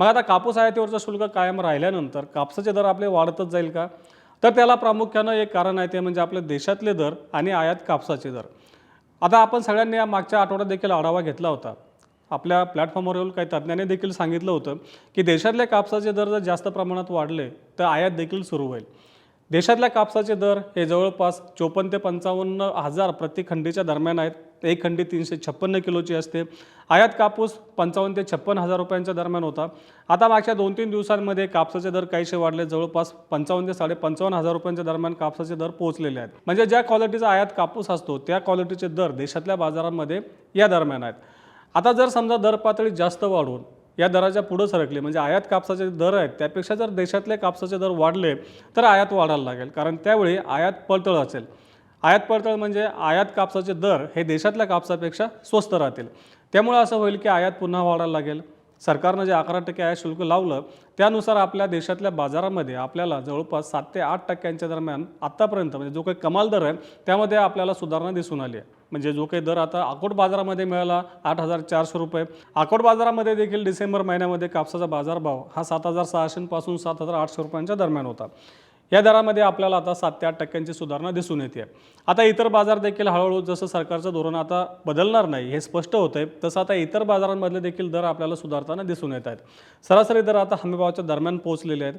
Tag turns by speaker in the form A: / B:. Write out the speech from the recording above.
A: मग आता कापूस आयातीवरचं शुल्क कायम राहिल्यानंतर कापसाचे दर आपले वाढतच जाईल का? तर त्याला प्रामुख्यानं एक कारण आहे ते म्हणजे आपल्या देशातले दर आणि आयात कापसाचे दर. आता आपण सगळ्यांनी या मागच्या आठवड्यात देखील आढावा घेतला होता. आपल्या प्लॅटफॉर्मवर येऊन काही तज्ज्ञांनी देखील सांगितलं होतं की देशातल्या कापसाचे दर जर जास्त प्रमाणात वाढले तर आयात देखील सुरू होईल. देशातल्या कापसाचे दर हे जवळपास चोपन्न ते पंचावन्न हजार प्रति खंडीच्या दरम्यान आहेत. एक खंडी तीनशे छप्पन्न किलोची असते. आयात कापूस पंचावन्न ते छप्पन्न हजार रुपयांच्या दरम्यान होता. आता मागच्या दोन तीन दिवसांमध्ये कापसाचे दर काहीसे वाढले. जवळपास पंचावन्न ते साडे पंचावन्न हजार रुपयांच्या दरम्यान कापसाचे दर पोहोचलेले आहेत. म्हणजे ज्या क्वालिटीचा आयात कापूस असतो त्या क्वालिटीचे दर देशातल्या बाजारांमध्ये या दरम्यान आहेत. आता जर समजा दर पातळी जास्त वाढून या दराच्या पुढं सरकले म्हणजे आयात कापसाचे दर आहेत त्यापेक्षा जर देशातले कापसाचे दर वाढले तर आयात वाढायला लागेल. कारण त्यावेळी आयात पळतळ असेल. आयात पडताळ म्हणजे आयात कापसाचे दर हे देशातल्या कापसापेक्षा स्वस्त राहतील. त्यामुळे असं होईल की आयात पुन्हा वाढायला लागेल. सरकारनं जे अकरा टक्के आयात शुल्क लावलं त्यानुसार आपल्या देशातल्या बाजारामध्ये आपल्याला जवळपास सात ते आठ टक्क्यांच्या दरम्यान आत्तापर्यंत म्हणजे जो काही कमाल दर आहे त्यामध्ये आपल्याला सुधारणा दिसून आली आहे. म्हणजे जो काही दर आता अकोट बाजारामध्ये मिळाला आठ हजार चारशे रुपये. अकोट बाजारामध्ये देखील डिसेंबर महिन्यामध्ये कापसाचा बाजारभाव हा सात हजार सहाशेपासून सात हजार आठशे रुपयांच्या दरम्यान होता. या दरामध्ये आपल्याला आता सात ते आठ टक्क्यांची सुधारणा दिसून येते. आता इतर बाजार देखील हळूहळू जसं सरकारचं धोरण आता बदलणार नाही हे स्पष्ट होतं आहे तसं आता इतर बाजारांमधले देखील दर आपल्याला सुधारताना दिसून येत आहेत. सरासरी दर आता हमीभावाच्या दरम्यान पोहोचलेले आहेत.